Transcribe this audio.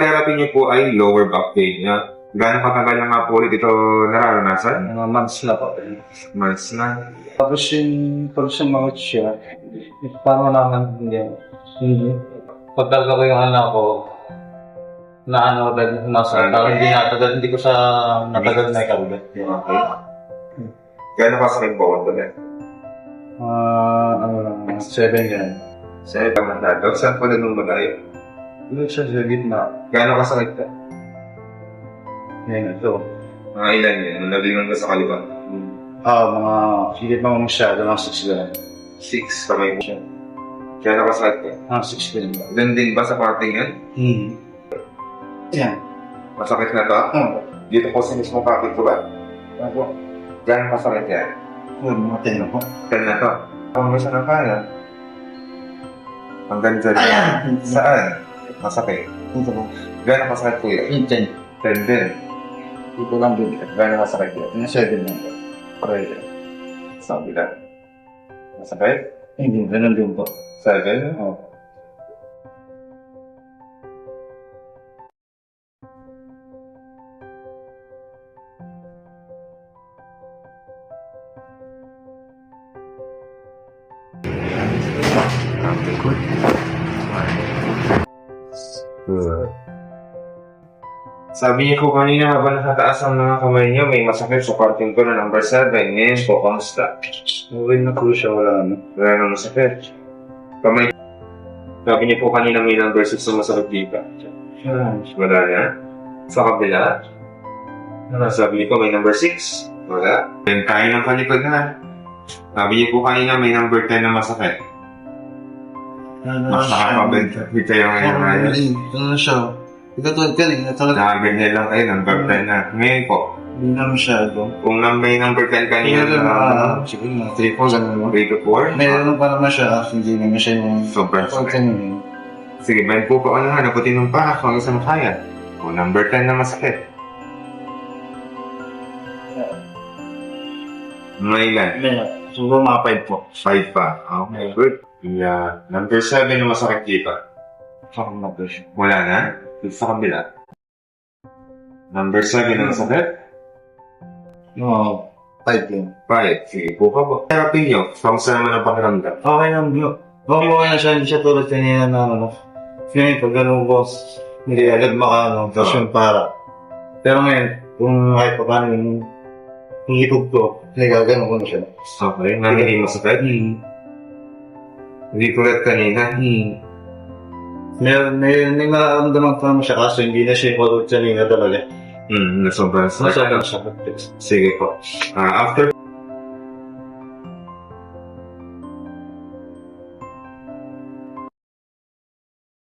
therapy niyo po ay lower back pain niya. Gaano katagal na nga po ulit ito nararanasan? Mga months na po. Months na. Tapos yung pag sumakit siya, parang naman hindi. Hindi. Pagdalga ko yung anak ko, na ano agad, nasa, Ano? parang hindi natagal, hindi ko sa natagal na ikagulat. Okay. Gaano kasakit po ito ulit? Ah, ano lang, seven yan. Sa ibang mandado, saan po nagmumagayo? Doon siya sa gitna. Gaano kasakit ka? Yan, ito. Mga ilan yun? Nung nalingon ka sa kaliwa? Ah, mga, pa mga masyado, mga six lang. Six kamay mo siya. Gaano kasakit ka? Mga six din ba? Doon din ba sa parting yan? Hmm. Yan. Masakit na to? Oh, Dito po sa mismo kapit ko ba? ako. Gaano kasakit yan? Oh, mga teno ko. Ten na to. Kung gusto ng kaya. Hanggang dyan. Ayan! Saan? Masakit. Ito ko. Gaano kasakit ko yan? Yung ten. Ten din. Ito lang din. Gaano kasakit yan? Yung seven lang. Pare. Sabi lang. Masakit? Hindi, ganun din po. Seven? Oh. Good. Sabi niyo po kanina habang nakataas ang mga kamay niyo, may masakit sa parting ko na number 7. Ngayon po, kamusta? Okay na po siya, wala na. Wala nang masakit. Kamay. Sabi niyo po kanina may number 6 na masakit dito. Wala na. Sa kabila. Ano sabi niyo po may number 6? Wala. Then tayo ng kalikod na. Sabi niyo po kanina may number 10 na masakit. Mas nakakabenta. Hindi kayo ngayon ngayon. Ano siya? Ikatulad ka rin, talaga. Nakaganyan lang kayo, number 10 na. Ngayon po, Hindi na masyado. kung nang may number 10 kanina na na mga, siguro mga 3 po, mo. 3 to 4, Meron pa naman siya, hindi naman siya yung... sobrang sakit. Sige, bayan po ko ano nga, naputin ng paa kung saan kaya. Kung number 10 na masakit. Mga ilan? Meron. Siguro mga 5 po. 5 pa. Okay, good. Yeah. Number 7 na masakit dito. Parang mag siya. Wala na? Sa kabila. Number 7 na masakit? No, 5 din. 5. Sige po ka po. Therapy nyo, kamusta naman ang pakiramdam? Okay lang, bro. Okay, okay na siya, hindi siya tulad kanina na ano. Feeling pag ganun boss, hindi agad makaano, tapos yung para. Pero ngayon, kung kahit pa paano yung yung hitog ko, nagagano ko na siya. Okay, nang hindi masakit? Hmm. Hindi tulad kanina. Hmm. May, may, may mararamdaman pa naman siya kaso hindi na siya tulad kanina talaga. Hmm, na sobrang sakit. Masyadong sakit. Sige po. Ah, after